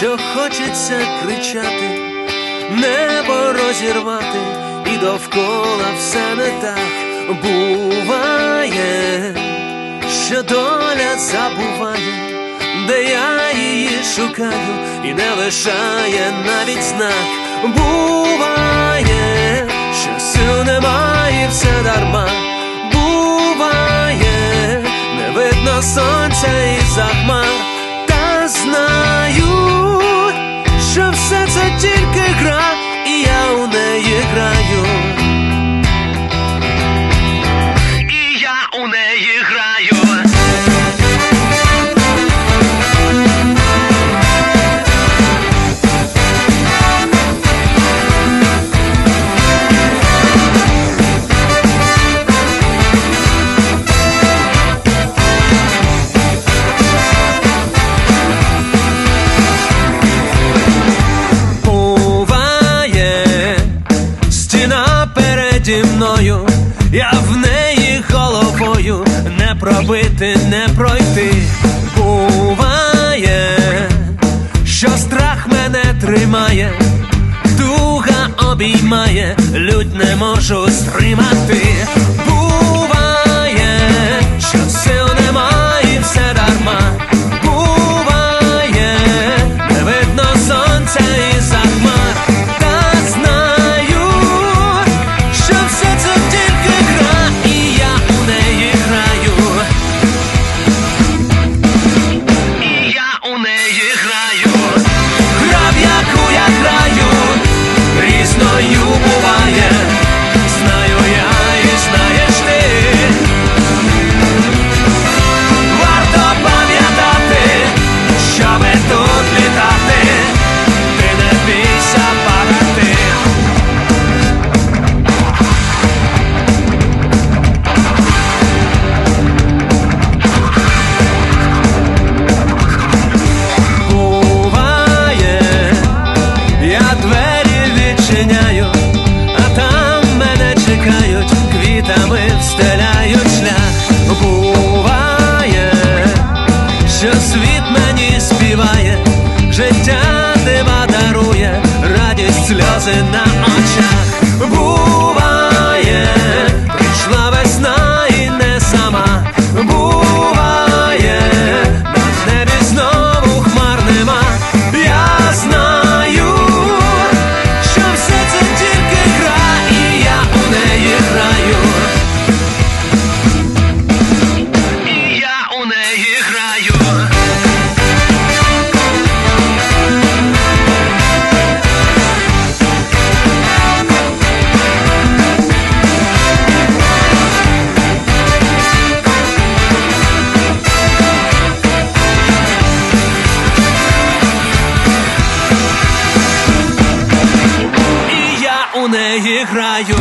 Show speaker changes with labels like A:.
A: хочеться кричати, небо розірвати, і довкола все не так буває, що доля забуває, де я її шукаю, і не лишає навіть знак. Буває, що сил немає, все дарма. Буває, не видно сонця і захмар, та знаю, що все я в неї головою не пробити, не пройти. Буває, що страх мене тримає, дуга обіймає, лють не можу стримати. Співає, життя дива дарує, радість сльози на неї граю.